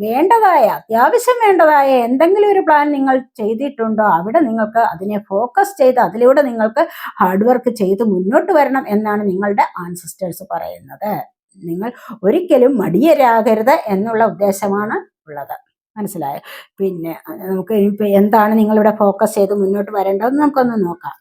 വേണ്ടതായ അത്യാവശ്യം വേണ്ടതായ എന്തെങ്കിലും ഒരു പ്ലാൻ നിങ്ങൾ ചെയ്തിട്ടുണ്ടോ? അവിടെ നിങ്ങൾക്ക് അതിനെ ഫോക്കസ് ചെയ്ത് അതിലൂടെ നിങ്ങൾക്ക് ഹാർഡ് വർക്ക് ചെയ്ത് മുന്നോട്ട് വരണം എന്നാണ് നിങ്ങളുടെ ആൻസിസ്റ്റേഴ്സ് പറയുന്നത്. നിങ്ങൾ ഒരിക്കലും മടിയരാകരുത് എന്നുള്ള ഉദ്ദേശമാണ് ഉള്ളത്. മനസ്സിലായോ? പിന്നെ നമുക്ക് എന്താണ് എന്താണ് നിങ്ങളിവിടെ ഫോക്കസ് ചെയ്ത് മുന്നോട്ട് വരേണ്ടതെന്ന് നമുക്കൊന്ന് നോക്കാം.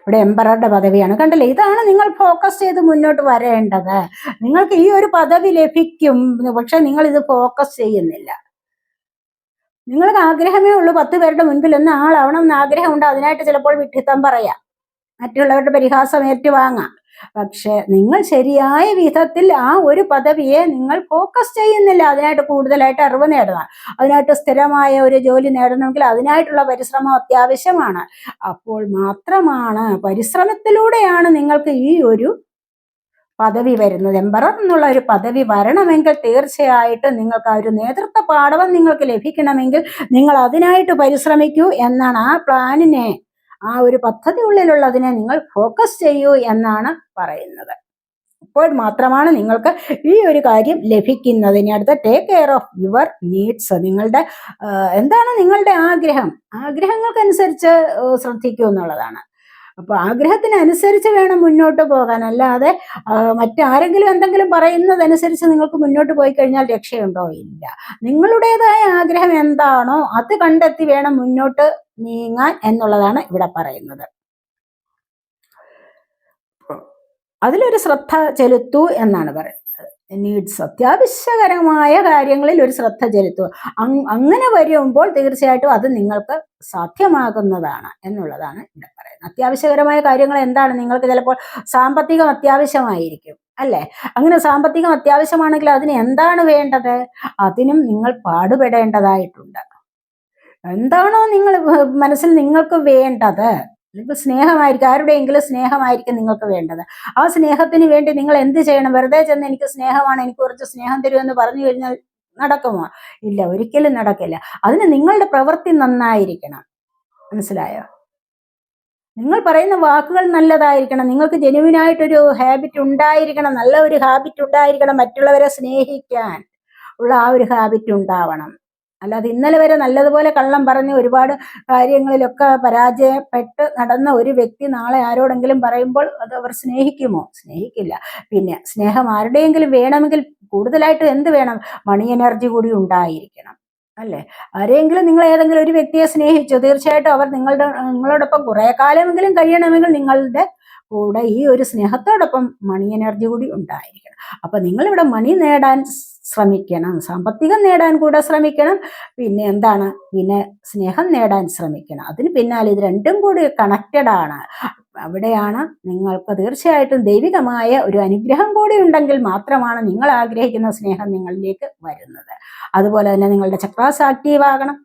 ഇവിടെ എംബറുടെ പദവിയാണ്. കണ്ടില്ലേ? ഇതാണ് നിങ്ങൾ ഫോക്കസ് ചെയ്ത് മുന്നോട്ട് വരേണ്ടത്. നിങ്ങൾക്ക് ഈ ഒരു പദവി ലഭിക്കും. പക്ഷെ നിങ്ങൾ ഇത് ഫോക്കസ് ചെയ്യുന്നില്ല. നിങ്ങൾക്ക് ആഗ്രഹമേ ഉള്ളൂ പത്ത് പേരുടെ മുൻപിൽ ഒന്ന് ആളാവണം എന്ന് ആഗ്രഹമുണ്ട്. അതിനായിട്ട് ചിലപ്പോൾ വിഡ്ഢിത്തം പറയാം. മറ്റുള്ളവരുടെ പരിഹാസം ഏറ്റുവാങ്ങാം. പക്ഷെ നിങ്ങൾ ശരിയായ വിധത്തിൽ ആ ഒരു പദവിയെ നിങ്ങൾ ഫോക്കസ് ചെയ്യുന്നില്ല. അതിനായിട്ട് കൂടുതലായിട്ട് അറിവ് നേടണം. അതിനായിട്ട് സ്ഥിരമായ ഒരു ജോലി നേടണമെങ്കിൽ അതിനായിട്ടുള്ള പരിശ്രമം അത്യാവശ്യമാണ്. അപ്പോൾ മാത്രമാണ് പരിശ്രമത്തിലൂടെയാണ് നിങ്ങൾക്ക് ഈ ഒരു പദവി വരുന്നത്. എംബറർ എന്നുള്ള ഒരു പദവി വരണമെങ്കിൽ തീർച്ചയായിട്ടും നിങ്ങൾക്ക് ആ ഒരു നേതൃത്വ പാഠവം നിങ്ങൾക്ക് ലഭിക്കണമെങ്കിൽ നിങ്ങൾ അതിനായിട്ട് പരിശ്രമിക്കൂ എന്നാണ് ആ പ്ലാനിനെ ആ ഒരു പദ്ധതി ഉള്ളിലുള്ളതിനെ നിങ്ങൾ ഫോക്കസ് ചെയ്യൂ എന്നാണ് പറയുന്നത്. അപ്പോൾ മാത്രമാണ് നിങ്ങൾക്ക് ഈ ഒരു കാര്യം ലഭിക്കുന്നത്. ഇനി അടുത്ത take care of your needs നിങ്ങളുടെ എന്താണ് നിങ്ങളുടെ ആഗ്രഹം? ആഗ്രഹങ്ങൾക്കനുസരിച്ച് ശ്രദ്ധിക്കൂ എന്നുള്ളതാണ്. അപ്പോൾ ആഗ്രഹത്തിനനുസരിച്ച് വേണം മുന്നോട്ട് പോകാൻ. അല്ലാതെ മറ്റാരെങ്കിലും എന്തെങ്കിലും പറയുന്നതനുസരിച്ച് നിങ്ങൾക്ക് മുന്നോട്ട് പോയി കഴിഞ്ഞാൽ രക്ഷയുണ്ടോ? ഇല്ല. നിങ്ങളുടേതായ ആഗ്രഹം എന്താണോ അത് കണ്ടെത്തി വേണം മുന്നോട്ട് നീങ്ങാൻ എന്നുള്ളതാണ് ഇവിടെ പറയുന്നത്. അതിലൊരു ശ്രദ്ധ ചെലുത്തൂ എന്നാണ് പറയുന്നത്. നീഡ്സ് അത്യാവശ്യകരമായ കാര്യങ്ങളിൽ ഒരു ശ്രദ്ധ ചെലുത്തുക അങ്ങനെ വരുമ്പോൾ തീർച്ചയായിട്ടും അത് നിങ്ങൾക്ക് സാധ്യമാകുന്നതാണ് എന്നുള്ളതാണ് ഇവിടെ പറയുന്നത്. അത്യാവശ്യകരമായ കാര്യങ്ങൾ എന്താണ്? നിങ്ങൾക്ക് ചിലപ്പോൾ സാമ്പത്തികം അത്യാവശ്യമായിരിക്കും അല്ലേ? അങ്ങനെ സാമ്പത്തികം അത്യാവശ്യമാണെങ്കിൽ അതിന് എന്താണ് വേണ്ടത്? അതിനും നിങ്ങൾ പാടുപെടേണ്ടതായിട്ടുണ്ട്. എന്താണോ നിങ്ങൾ മനസ്സിൽ നിങ്ങൾക്ക് വേണ്ടത്. നിങ്ങൾക്ക് സ്നേഹമായിരിക്കും ആരുടെയെങ്കിലും സ്നേഹമായിരിക്കും നിങ്ങൾക്ക് വേണ്ടത്. ആ സ്നേഹത്തിന് വേണ്ടി നിങ്ങൾ എന്ത് ചെയ്യണം? വെറുതെ ചെന്ന് എനിക്ക് സ്നേഹമാണ് എനിക്ക് കുറച്ച് സ്നേഹം തരുമെന്ന് പറഞ്ഞു കഴിഞ്ഞാൽ നടക്കുമോ? ഇല്ല ഒരിക്കലും നടക്കില്ല. അതിന് നിങ്ങളുടെ പ്രവൃത്തി നന്നായിരിക്കണം. മനസ്സിലായോ? നിങ്ങൾ പറയുന്ന വാക്കുകൾ നല്ലതായിരിക്കണം. നിങ്ങൾക്ക് ജെനുവിനായിട്ടൊരു ഹാബിറ്റ് ഉണ്ടായിരിക്കണം നല്ല ഒരു ഹാബിറ്റ് ഉണ്ടായിരിക്കണം മറ്റുള്ളവരെ സ്നേഹിക്കാൻ ഉള്ള ആ ഒരു ഹാബിറ്റ് ഉണ്ടാവണം. അല്ലാതെ ഇന്നലെ വരെ നല്ലതുപോലെ കള്ളം പറഞ്ഞ് ഒരുപാട് കാര്യങ്ങളിലൊക്കെ പരാജയപ്പെട്ട് നടന്ന ഒരു വ്യക്തി നാളെ ആരോടെങ്കിലും പറയുമ്പോൾ അത് അവർ സ്നേഹിക്കുമോ? സ്നേഹിക്കില്ല. പിന്നെ സ്നേഹം ആരുടെയെങ്കിലും വേണമെങ്കിൽ കൂടുതലായിട്ട് എന്ത് വേണം? മണി എനർജി കൂടി ഉണ്ടായിരിക്കണം. അല്ലേ? ആരെങ്കിലും നിങ്ങൾ ഏതെങ്കിലും ഒരു വ്യക്തിയെ സ്നേഹിച്ചു തീർച്ചയായിട്ടും അവർ നിങ്ങളുടെ നിങ്ങളോടൊപ്പം കുറെ കാലമെങ്കിലും കഴിയണമെങ്കിൽ നിങ്ങളുടെ കൂടെ ഈ ഒരു സ്നേഹത്തോടൊപ്പം മണി എനർജി കൂടി ഉണ്ടായിരിക്കണം. അപ്പൊ നിങ്ങളിവിടെ മണി നേടാൻ ശ്രമിക്കണം. സാമ്പത്തികം നേടാൻ കൂടെ ശ്രമിക്കണം. പിന്നെ എന്താണ്? പിന്നെ സ്നേഹം നേടാൻ ശ്രമിക്കണം. അതിന് പിന്നാലെ ഇത് രണ്ടും കൂടി കണക്റ്റഡ് ആണ്. അവിടെയാണ് നിങ്ങൾക്ക് തീർച്ചയായിട്ടും ദൈവികമായ ഒരു അനുഗ്രഹം കൂടി ഉണ്ടെങ്കിൽ മാത്രമാണ് നിങ്ങൾ ആഗ്രഹിക്കുന്ന സ്നേഹം നിങ്ങളിലേക്ക് വരുന്നത്. അതുപോലെ തന്നെ നിങ്ങളുടെ ചക്രാസ് ആക്റ്റീവ് ആകണം.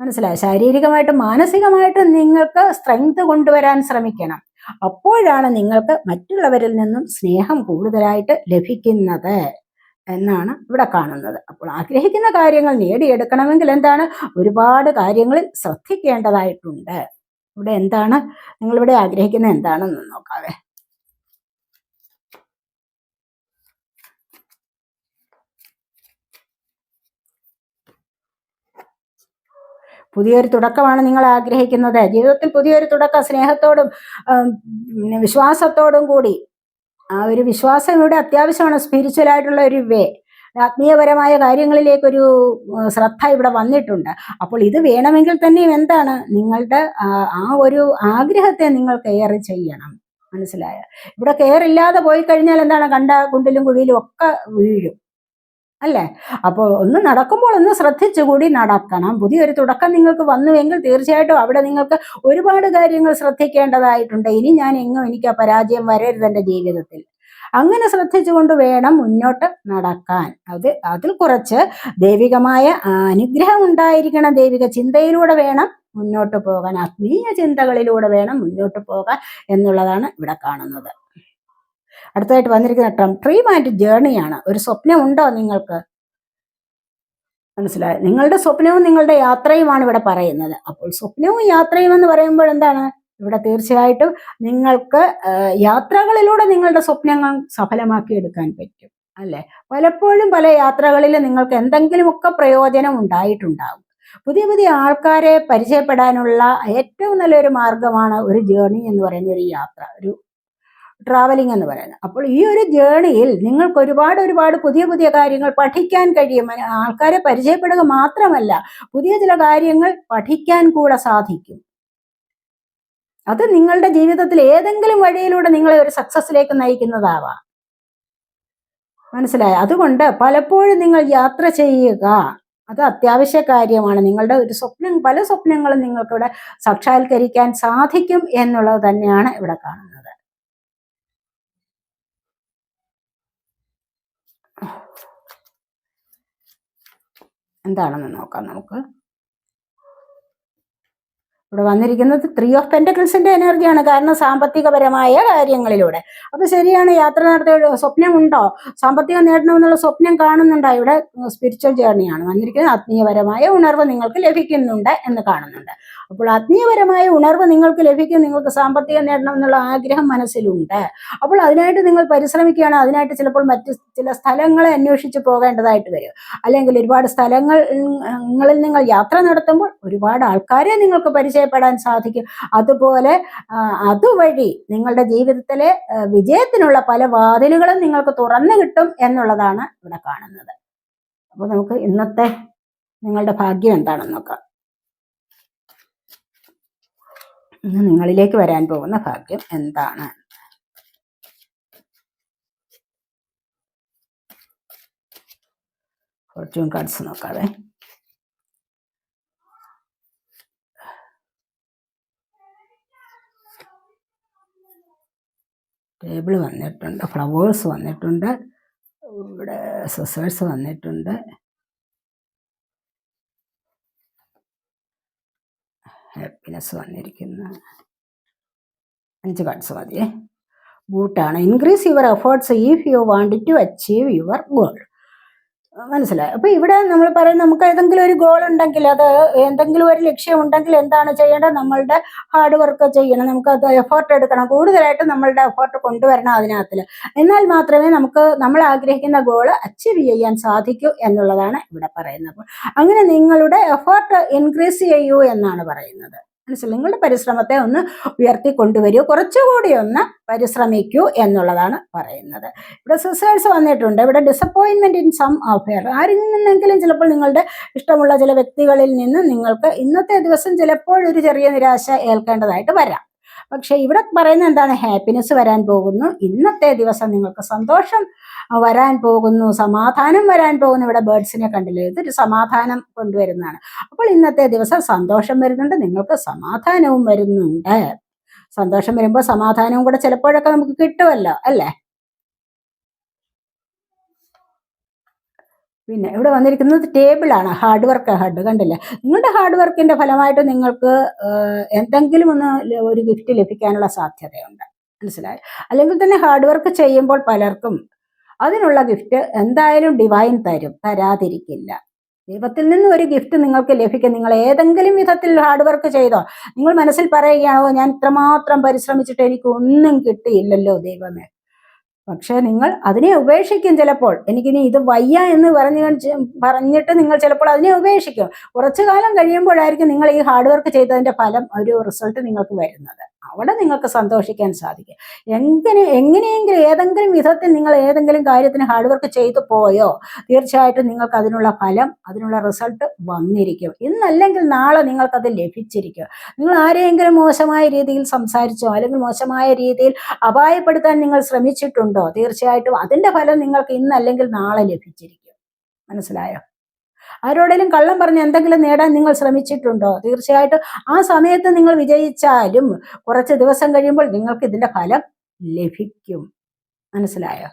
മനസ്സിലായോ? ശാരീരികമായിട്ടും മാനസികമായിട്ടും നിങ്ങൾക്ക് സ്ട്രെങ്ത് കൊണ്ടുവരാൻ ശ്രമിക്കണം. അപ്പോഴാണ് നിങ്ങൾക്ക് മറ്റുള്ളവരിൽ നിന്നും സ്നേഹം കൂടുതലായിട്ട് ലഭിക്കുന്നത് എന്നാണ് ഇവിടെ കാണുന്നത്. അപ്പോൾ ആഗ്രഹിക്കുന്ന കാര്യങ്ങൾ നേടിയെടുക്കണമെങ്കിൽ എന്താണ്? ഒരുപാട് കാര്യങ്ങളിൽ ശ്രദ്ധിക്കേണ്ടതായിട്ടുണ്ട്. ഇവിടെ എന്താണ്? നിങ്ങളിവിടെ ആഗ്രഹിക്കുന്നത് എന്താണെന്ന് നോക്കാവേ. പുതിയൊരു തുടക്കമാണ് നിങ്ങൾ ആഗ്രഹിക്കുന്നത്. ജീവിതത്തിൽ പുതിയൊരു തുടക്കം സ്നേഹത്തോടും വിശ്വാസത്തോടും കൂടി. ആ ഒരു വിശ്വാസം ഇവിടെ അത്യാവശ്യമാണ്. സ്പിരിച്വൽ ആയിട്ടുള്ള ഒരു വേ ആത്മീയപരമായ കാര്യങ്ങളിലേക്കൊരു ശ്രദ്ധ ഇവിടെ വന്നിട്ടുണ്ട്. അപ്പോൾ ഇത് വേണമെങ്കിൽ തന്നെയും എന്താണ്? നിങ്ങളുടെ ആ ഒരു ആഗ്രഹത്തെ നിങ്ങൾ കെയർ ചെയ്യണം. മനസ്സിലായ? ഇവിടെ കെയർ ഇല്ലാതെ പോയി കഴിഞ്ഞാൽ എന്താണ്? കണ്ട കുണ്ടിലും കുഴിയിലും ഒക്കെ വീഴും. അല്ലേ? അപ്പോൾ ഒന്ന് നടക്കുമ്പോൾ ഒന്ന് ശ്രദ്ധിച്ചുകൂടി നടക്കണം. പുതിയൊരു തുടക്കം നിങ്ങൾക്ക് വന്നുവെങ്കിൽ തീർച്ചയായിട്ടും അവിടെ നിങ്ങൾക്ക് ഒരുപാട് കാര്യങ്ങൾ ശ്രദ്ധിക്കേണ്ടതായിട്ടുണ്ട്. ഇനി ഞാൻ എങ്ങും എനിക്ക് ആ പരാജയം വരരുത് എന്റെ ജീവിതത്തിൽ. അങ്ങനെ ശ്രദ്ധിച്ചുകൊണ്ട് വേണം മുന്നോട്ട് നടക്കാൻ. അത് അതിൽ കുറച്ച് ദൈവികമായ അനുഗ്രഹം ഉണ്ടായിരിക്കണം. ദൈവിക ചിന്തയിലൂടെ വേണം മുന്നോട്ട് പോകാൻ. ആത്മീയ ചിന്തകളിലൂടെ വേണം മുന്നോട്ട് പോകാൻ എന്നുള്ളതാണ് ഇവിടെ കാണുന്നത്. അടുത്തതായിട്ട് വന്നിരിക്കുന്ന ട്രം ഡ്രീം ആൻഡ് ജേണിയാണ് ഒരു സ്വപ്നം ഉണ്ടോ നിങ്ങൾക്ക്? മനസ്സിലായി? നിങ്ങളുടെ സ്വപ്നവും നിങ്ങളുടെ യാത്രയുമാണ് ഇവിടെ പറയുന്നത്. അപ്പോൾ സ്വപ്നവും യാത്രയും എന്ന് പറയുമ്പോൾ എന്താണ്? ഇവിടെ തീർച്ചയായിട്ടും നിങ്ങൾക്ക് യാത്രകളിലൂടെ നിങ്ങളുടെ സ്വപ്നങ്ങൾ സഫലമാക്കി എടുക്കാൻ പറ്റും. അല്ലെ? പലപ്പോഴും പല യാത്രകളിൽ നിങ്ങൾക്ക് എന്തെങ്കിലുമൊക്കെ പ്രയോജനം ഉണ്ടായിട്ടുണ്ടാകും പുതിയ പുതിയ ആൾക്കാരെ പരിചയപ്പെടാനുള്ള ഏറ്റവും നല്ലൊരു മാർഗമാണ് ഒരു ജേർണി എന്ന് പറയുന്ന ഒരു യാത്ര. ഒരു ട്രാവലിംഗ് എന്ന് പറയുന്നത്. അപ്പോൾ ഈ ഒരു ജേണിയിൽ നിങ്ങൾക്ക് ഒരുപാട് ഒരുപാട് പുതിയ പുതിയ കാര്യങ്ങൾ പഠിക്കാൻ കഴിയും. ആൾക്കാരെ പരിചയപ്പെടുക മാത്രമല്ല പുതിയ ചില കാര്യങ്ങൾ പഠിക്കാൻ കൂടെ സാധിക്കും. അത് നിങ്ങളുടെ ജീവിതത്തിൽ ഏതെങ്കിലും വഴിയിലൂടെ നിങ്ങളെ ഒരു സക്സസ്സിലേക്ക് നയിക്കുന്നതാവാം. മനസ്സിലായ? അതുകൊണ്ട് പലപ്പോഴും നിങ്ങൾ യാത്ര ചെയ്യുക അത് അത്യാവശ്യ കാര്യമാണ്. നിങ്ങളുടെ ഒരു സ്വപ്നം പല സ്വപ്നങ്ങളും നിങ്ങൾക്കിവിടെ സാക്ഷാത്കരിക്കാൻ സാധിക്കും എന്നുള്ളത് തന്നെയാണ് ഇവിടെ കാണുന്നത്. എന്താണെന്ന് നോക്കാം നമുക്ക്. ഇവിടെ വന്നിരിക്കുന്നത് ത്രീ ഓഫ് പെന്റക്കിൾസിന്റെ എനർജിയാണ് കാരണം സാമ്പത്തികപരമായ കാര്യങ്ങളിലൂടെ അപ്പൊ ശരിയാണ് യാത്ര നടത്തിയ സ്വപ്നമുണ്ടോ സാമ്പത്തികം നേടണമെന്നുള്ള സ്വപ്നം കാണുന്നുണ്ടോ ഇവിടെ സ്പിരിച്വൽ ജേർണിയാണ് വന്നിരിക്കുന്നത് ആത്മീയപരമായ ഉണർവ് നിങ്ങൾക്ക് ലഭിക്കുന്നുണ്ട് എന്ന് കാണുന്നുണ്ട് അപ്പോൾ ആത്മീയപരമായ ഉണർവ് നിങ്ങൾക്ക് ലഭിക്കും നിങ്ങൾക്ക് സാമ്പത്തികം നേടണം എന്നുള്ള ആഗ്രഹം മനസ്സിലുണ്ട് അപ്പോൾ അതിനായിട്ട് നിങ്ങൾ പരിശ്രമിക്കുകയാണ് അതിനായിട്ട് ചിലപ്പോൾ മറ്റ് ചില സ്ഥലങ്ങളെ അന്വേഷിച്ച് പോകേണ്ടതായിട്ട് വരും അല്ലെങ്കിൽ ഒരുപാട് സ്ഥലങ്ങളിൽ നിങ്ങൾ യാത്ര നടത്തുമ്പോൾ ഒരുപാട് ആൾക്കാരെ നിങ്ങൾക്ക് പരിചയപ്പെടാൻ സാധിക്കും. അതുപോലെ അതുവഴി നിങ്ങളുടെ ജീവിതത്തിലെ വിജയത്തിനുള്ള പല വാതിലുകളും നിങ്ങൾക്ക് തുറന്നു കിട്ടും എന്നുള്ളതാണ് ഇവിടെ കാണുന്നത്. അപ്പോൾ നമുക്ക് ഇന്നത്തെ നിങ്ങളുടെ ഭാഗ്യം എന്താണെന്ന് നോക്കാം. ഇന്ന് നിങ്ങളിലേക്ക് വരാൻ പോകുന്ന ഭാഗ്യം എന്താണ്? ഫോർച്യൂൺ കാർഡ്സ് നോക്കാതെ ടേബിൾ വന്നിട്ടുണ്ട് ഫ്ലവേഴ്സ് വന്നിട്ടുണ്ട് ഇവിടെ സിസേഴ്സ് വന്നിട്ടുണ്ട്. ഹാപ്പിനെസ് വന്നിരിക്കുന്ന. അഞ്ച് കാർഡ്സ് മതിയേ. ബൂട്ടാണ്. Increase your efforts if you want to achieve your goal. മനസ്സിലായി. അപ്പൊ ഇവിടെ നമ്മൾ പറയും നമുക്ക് ഏതെങ്കിലും ഒരു ഗോൾ ഉണ്ടെങ്കിൽ അത് എന്തെങ്കിലും ഒരു ലക്ഷ്യം ഉണ്ടെങ്കിൽ എന്താണ് ചെയ്യേണ്ടത്? നമ്മളുടെ ഹാർഡ് വർക്ക് ചെയ്യണം. നമുക്ക് അത് എഫേർട്ട് എടുക്കണം. കൂടുതലായിട്ട് നമ്മളുടെ എഫേർട്ട് കൊണ്ടുവരണം അതിനകത്തിൽ എന്നാൽ മാത്രമേ നമുക്ക് നമ്മൾ ആഗ്രഹിക്കുന്ന ഗോൾ അച്ചീവ് ചെയ്യാൻ സാധിക്കൂ എന്നുള്ളതാണ് ഇവിടെ പറയുന്നത്. അങ്ങനെ നിങ്ങളുടെ എഫേർട്ട് ഇൻക്രീസ് ചെയ്യൂ എന്നാണ് പറയുന്നത്. മനസ്സിലായി നിങ്ങളുടെ പരിശ്രമത്തെ ഒന്ന് ഉയർത്തി കൊണ്ടുവരൂ കുറച്ചുകൂടി ഒന്ന് പരിശ്രമിക്കൂ എന്നുള്ളതാണ് പറയുന്നത്. ഇവിടെ സിസേഴ്സ് വന്നിട്ടുണ്ട്. ഇവിടെ ഡിസപ്പോയിൻമെന്റ് ഇൻ സം അഫെയർ ആരിൽ നിന്നെങ്കിലും ചിലപ്പോൾ നിങ്ങളുടെ ഇഷ്ടമുള്ള ചില വ്യക്തികളിൽ നിന്ന് നിങ്ങൾക്ക് ഇന്നത്തെ ദിവസം ചിലപ്പോൾ ഒരു ചെറിയ നിരാശ ഏൽക്കേണ്ടതായിട്ട് വരാം. പക്ഷെ ഇവിടെ പറയുന്നത് എന്താണ്? ഹാപ്പിനെസ് വരാൻ പോകുന്നു. ഇന്നത്തെ ദിവസം നിങ്ങൾക്ക് സന്തോഷം വരാൻ പോകുന്നു. സമാധാനം വരാൻ പോകുന്നു. ഇവിടെ ബേർഡ്സിനെ കണ്ടില്ലേ? ഇതൊരു സമാധാനം കൊണ്ടുവരുന്നതാണ്. അപ്പോൾ ഇന്നത്തെ ദിവസം സന്തോഷം വരുന്നുണ്ട്. നിങ്ങൾക്ക് സമാധാനവും വരുന്നുണ്ട്. സന്തോഷം വരുമ്പോൾ സമാധാനവും കൂടെ ചിലപ്പോഴൊക്കെ നമുക്ക് കിട്ടുമല്ലോ അല്ലേ? പിന്നെ ഇവിടെ വന്നിരിക്കുന്നത് ടേബിളാണ് ഹാർഡ് വർക്ക് ഹാർഡ് കണ്ടില്ലേ? നിങ്ങളുടെ ഹാർഡ് വർക്കിന്റെ ഫലമായിട്ട് നിങ്ങൾക്ക് എന്തെങ്കിലും ഒന്ന് ഒരു ഗിഫ്റ്റ് ലഭിക്കാനുള്ള സാധ്യതയുണ്ട്. മനസ്സിലായി? അല്ലെങ്കിൽ തന്നെ ഹാർഡ് വർക്ക് ചെയ്യുമ്പോൾ പലർക്കും അതിനുള്ള ഗിഫ്റ്റ് എന്തായാലും ഡിവൈൻ തരും തരാതിരിക്കില്ല. ദൈവത്തിൽ നിന്ന് ഒരു ഗിഫ്റ്റ് നിങ്ങൾക്ക് ലഭിക്കും. നിങ്ങൾ ഏതെങ്കിലും വിധത്തിൽ ഹാർഡ് വർക്ക് ചെയ്തോ നിങ്ങൾ മനസ്സിൽ പറയുകയാണോ ഞാൻ ഇത്രമാത്രം പരിശ്രമിച്ചിട്ട് എനിക്ക് ഒന്നും കിട്ടിയില്ലല്ലോ ദൈവമേ. പക്ഷെ നിങ്ങൾ അതിനെ ഉപേക്ഷിക്കും ചിലപ്പോൾ. എനിക്കിനി ഇത് വയ്യ എന്ന് പറഞ്ഞു പറഞ്ഞിട്ട് നിങ്ങൾ ചിലപ്പോൾ അതിനെ ഉപേക്ഷിക്കും. കുറച്ചു കാലം കഴിയുമ്പോഴായിരിക്കും നിങ്ങൾ ഈ ഹാർഡ് വർക്ക് ചെയ്തതിന്റെ ഫലം ഒരു റിസൾട്ട് നിങ്ങൾക്ക് വരുന്നത്. അവിടെ നിങ്ങൾക്ക് സന്തോഷിക്കാൻ സാധിക്കും. എങ്ങനെ എങ്ങനെയെങ്കിലും ഏതെങ്കിലും വിധത്തിൽ നിങ്ങൾ ഏതെങ്കിലും കാര്യത്തിന് ഹാർഡ് വർക്ക് ചെയ്തു പോയോ തീർച്ചയായിട്ടും നിങ്ങൾക്ക് അതിനുള്ള ഫലം അതിനുള്ള റിസൾട്ട് വന്നിരിക്കും. ഇന്നല്ലെങ്കിൽ നാളെ നിങ്ങൾക്കത് ലഭിച്ചിരിക്കും. നിങ്ങൾ ആരെയെങ്കിലും മോശമായ രീതിയിൽ സംസാരിച്ചോ അല്ലെങ്കിൽ മോശമായ രീതിയിൽ അപായപ്പെടുത്താൻ നിങ്ങൾ ശ്രമിച്ചിട്ടുണ്ടോ തീർച്ചയായിട്ടും അതിന്റെ ഫലം നിങ്ങൾക്ക് ഇന്നല്ലെങ്കിൽ നാളെ ലഭിച്ചിരിക്കും. മനസ്സിലായോ? ആരോടെങ്കിലും കള്ളം പറഞ്ഞ് എന്തെങ്കിലും നേടാൻ നിങ്ങൾ ശ്രമിച്ചിട്ടുണ്ടോ? തീർച്ചയായിട്ടും ആ സമയത്ത് നിങ്ങൾ വിജയിച്ചാലും കുറച്ച് ദിവസം കഴിയുമ്പോൾ നിങ്ങൾക്ക് ഇതിന്റെ ഫലം ലഭിക്കും. മനസ്സിലായോ?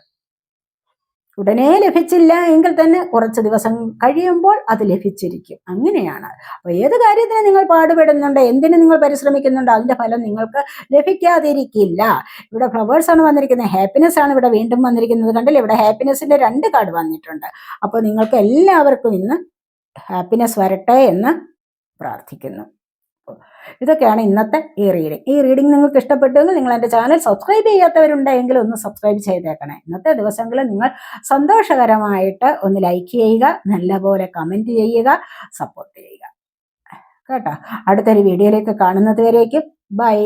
ഉടനെ ലഭിച്ചില്ല എങ്കിൽ തന്നെ കുറച്ച് ദിവസം കഴിയുമ്പോൾ അത് ലഭിച്ചിരിക്കും. അങ്ങനെയാണ്. അപ്പൊ ഏത് കാര്യത്തിന് നിങ്ങൾ പാടുപെടുന്നുണ്ട് എന്തിനു നിങ്ങൾ പരിശ്രമിക്കുന്നുണ്ടോ അതിന്റെ ഫലം നിങ്ങൾക്ക് ലഭിക്കാതിരിക്കില്ല. ഇവിടെ ഫ്ലവേഴ്സ് ആണ് വന്നിരിക്കുന്നത് ഹാപ്പിനെസ് ആണ് ഇവിടെ വീണ്ടും വന്നിരിക്കുന്നത്. കണ്ടില്ലേ? ഇവിടെ ഹാപ്പിനെസിന്റെ രണ്ട് കാർഡ് വന്നിട്ടുണ്ട്. അപ്പോൾ നിങ്ങൾക്ക് എല്ലാവർക്കും ഇന്ന് ഹാപ്പിനെസ് വരട്ടെ എന്ന് പ്രാർത്ഥിക്കുന്നു. ഇതൊക്കെയാണ് ഇന്നത്തെ ഈ റീഡിംഗ് ഈ റീഡിംഗ് നിങ്ങൾക്ക് ഇഷ്ടപ്പെട്ടുവെങ്കിൽ നിങ്ങൾ എന്റെ ചാനൽ സബ്സ്ക്രൈബ് ചെയ്യാത്തവരുണ്ടെങ്കിൽ ഒന്ന് സബ്സ്ക്രൈബ് ചെയ്തേക്കണേ. ഇന്നത്തെ ദിവസങ്ങളിൽ നിങ്ങൾ സന്തോഷകരമായിട്ട് ഒന്ന് ലൈക്ക് ചെയ്യുക നല്ലപോലെ കമന്റ് ചെയ്യുക സപ്പോർട്ട് ചെയ്യുക. കേട്ടോ? അടുത്തൊരു വീഡിയോയിലേക്ക് കാണുന്നതുവരേക്കും ബൈ